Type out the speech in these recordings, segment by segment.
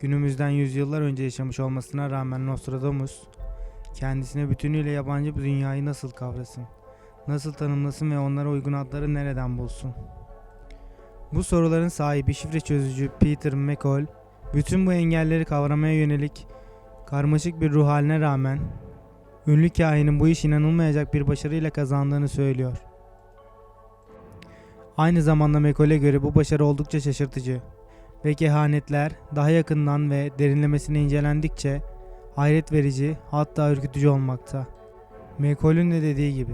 günümüzden yüzyıllar önce yaşamış olmasına rağmen Nostradamus, kendisine bütünüyle yabancı bir dünyayı nasıl kavrasın, nasıl tanımlasın ve onlara uygun adları nereden bulsun? Bu soruların sahibi şifre çözücü Peter McCall, bütün bu engelleri kavramaya yönelik karmaşık bir ruh haline rağmen ünlü kahinin bu iş inanılmayacak bir başarıyla kazandığını söylüyor. Aynı zamanda McCall'e göre bu başarı oldukça şaşırtıcı ve kehanetler daha yakından ve derinlemesine incelendikçe hayret verici hatta ürkütücü olmakta. McCall'ün de dediği gibi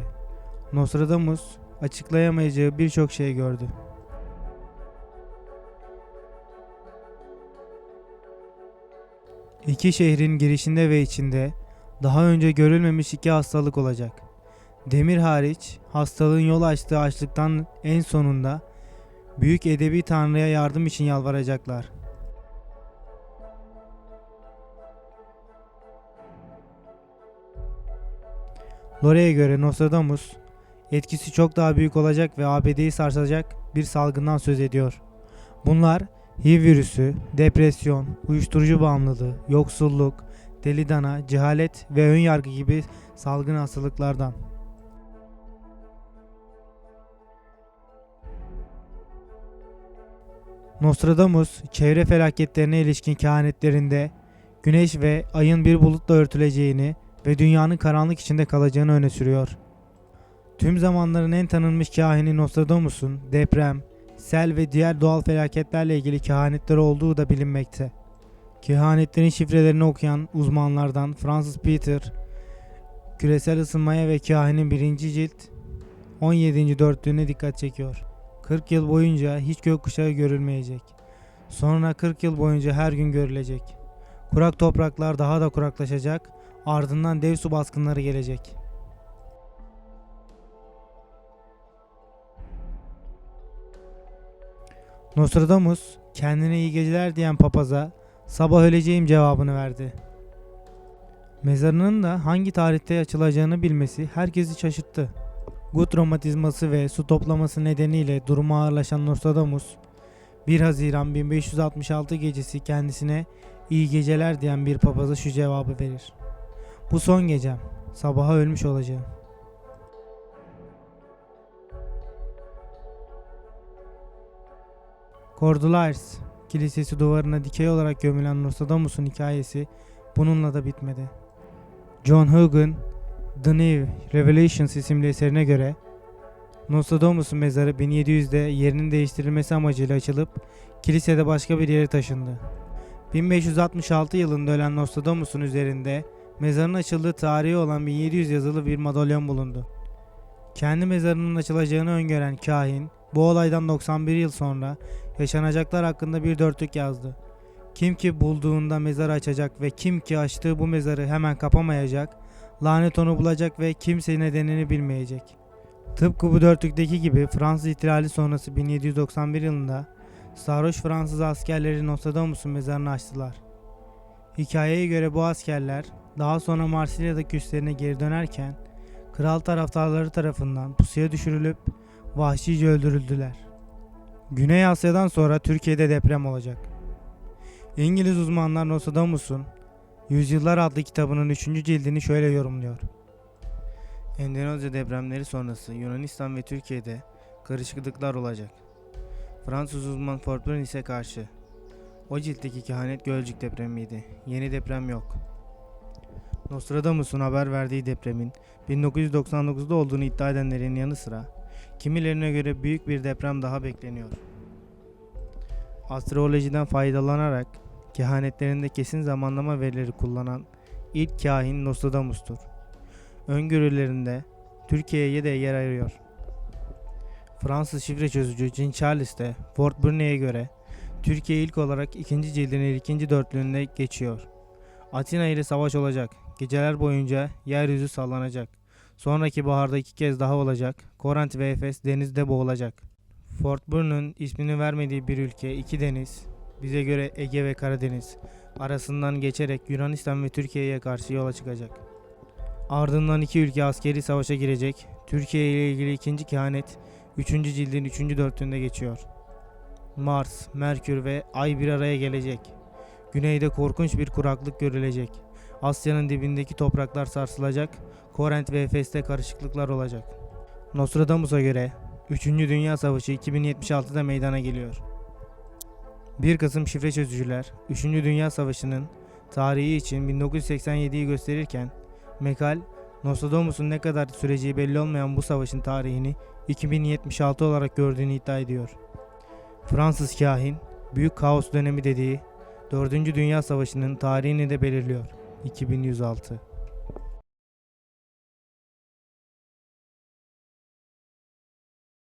Nostradamus açıklayamayacağı birçok şey gördü. İki şehrin girişinde ve içinde daha önce görülmemiş iki hastalık olacak. Demir hariç hastalığın yol açtığı açlıktan en sonunda büyük edebi tanrıya yardım için yalvaracaklar. Lore'ye göre Nostradamus etkisi çok daha büyük olacak ve ABD'yi sarsacak bir salgından söz ediyor. Bunlar HIV virüsü, depresyon, uyuşturucu bağımlılığı, yoksulluk, deli dana, cehalet ve ön yargı gibi salgın hastalıklardan. Nostradamus, çevre felaketlerine ilişkin kehanetlerinde güneş ve ayın bir bulutla örtüleceğini ve dünyanın karanlık içinde kalacağını öne sürüyor. Tüm zamanların en tanınmış kahini Nostradamus'un deprem, sel ve diğer doğal felaketlerle ilgili kehanetleri olduğu da bilinmekte. Kehanetlerin şifrelerini okuyan uzmanlardan Francis Peter, küresel ısınmaya ve kahinin birinci cilt 17. dörtlüğüne dikkat çekiyor. 40 yıl boyunca hiç gökkuşağı görülmeyecek. Sonra 40 yıl boyunca her gün görülecek. Kurak topraklar daha da kuraklaşacak, ardından dev su baskınları gelecek. Nostradamus kendine iyi geceler diyen papaza sabah öleceğim cevabını verdi. Mezarının da hangi tarihte açılacağını bilmesi herkesi şaşırttı. Gut romatizması ve su toplaması nedeniyle durumu ağırlaşan Nostradamus 1 Haziran 1566 gecesi kendisine iyi geceler diyen bir papaza şu cevabı verir. Bu son gecem. Sabaha ölmüş olacağım. Cordeliers Kilisesi duvarına dikey olarak gömülen Nostradamus'un hikayesi bununla da bitmedi. John Hugin, The New Revelations isimli eserine göre Nostradamus'un mezarı 1700'de yerinin değiştirilmesi amacıyla açılıp kilisede başka bir yere taşındı. 1566 yılında ölen Nostradamus'un üzerinde mezarın açıldığı tarihi olan 1700 yazılı bir madalyon bulundu. Kendi mezarının açılacağını öngören kahin bu olaydan 91 yıl sonra yaşanacaklar hakkında bir dörtlük yazdı. Kim ki bulduğunda mezarı açacak ve kim ki açtığı bu mezarı hemen kapamayacak, lanet onu bulacak ve kimse nedenini bilmeyecek. Tıpkı bu dörtlükteki gibi Fransız ihtilali sonrası 1791 yılında sarhoş Fransız askerleri Nostradamus'un mezarını açtılar. Hikayeye göre bu askerler daha sonra Marsilya'daki üslerine geri dönerken kral taraftarları tarafından pusuya düşürülüp vahşice öldürüldüler. Güney Asya'dan sonra Türkiye'de deprem olacak. İngiliz uzmanlar Nostradamus'un Yüzyıllar adlı kitabının 3. cildini şöyle yorumluyor. Endonezya depremleri sonrası Yunanistan ve Türkiye'de karışıklıklar olacak. Fransız uzman Fortbrun ise karşı. O ciltteki kehanet Gölcük depremiydi. Yeni deprem yok. Nostradamus'un haber verdiği depremin 1999'da olduğunu iddia edenlerin yanı sıra kimilerine göre büyük bir deprem daha bekleniyor. Astrolojiden faydalanarak kehanetlerinde kesin zamanlama verileri kullanan ilk kahin Nostradamus'tur. Öngörülerinde Türkiye'ye de yer ayırıyor. Fransız şifre çözücü Jean Charles de Fort Burney'e göre Türkiye ilk olarak ikinci cildinin ikinci dörtlüğünde geçiyor. Atina ile savaş olacak. Geceler boyunca yeryüzü sallanacak. Sonraki baharda iki kez daha olacak. Korint ve Efes denizde boğulacak. Fort Burn'un ismini vermediği bir ülke, iki deniz, bize göre Ege ve Karadeniz arasından geçerek Yunanistan ve Türkiye'ye karşı yola çıkacak. Ardından iki ülke askeri savaşa girecek. Türkiye ile ilgili ikinci kehanet 3. cildin 3. dörtlüğünde geçiyor. Mars, Merkür ve Ay bir araya gelecek. Güneyde korkunç bir kuraklık görülecek. Asya'nın dibindeki topraklar sarsılacak. Korent ve Efes'te karışıklıklar olacak. Nostradamus'a göre 3. Dünya Savaşı 2076'da meydana geliyor. 1 Kasım şifre çözücüler 3. Dünya Savaşı'nın tarihi için 1987'yi gösterirken Mekal, Nostradamus'un ne kadar süreceği belli olmayan bu savaşın tarihini 2076 olarak gördüğünü iddia ediyor. Fransız kahin, Büyük Kaos dönemi dediği 4. Dünya Savaşı'nın tarihini de belirliyor. 2106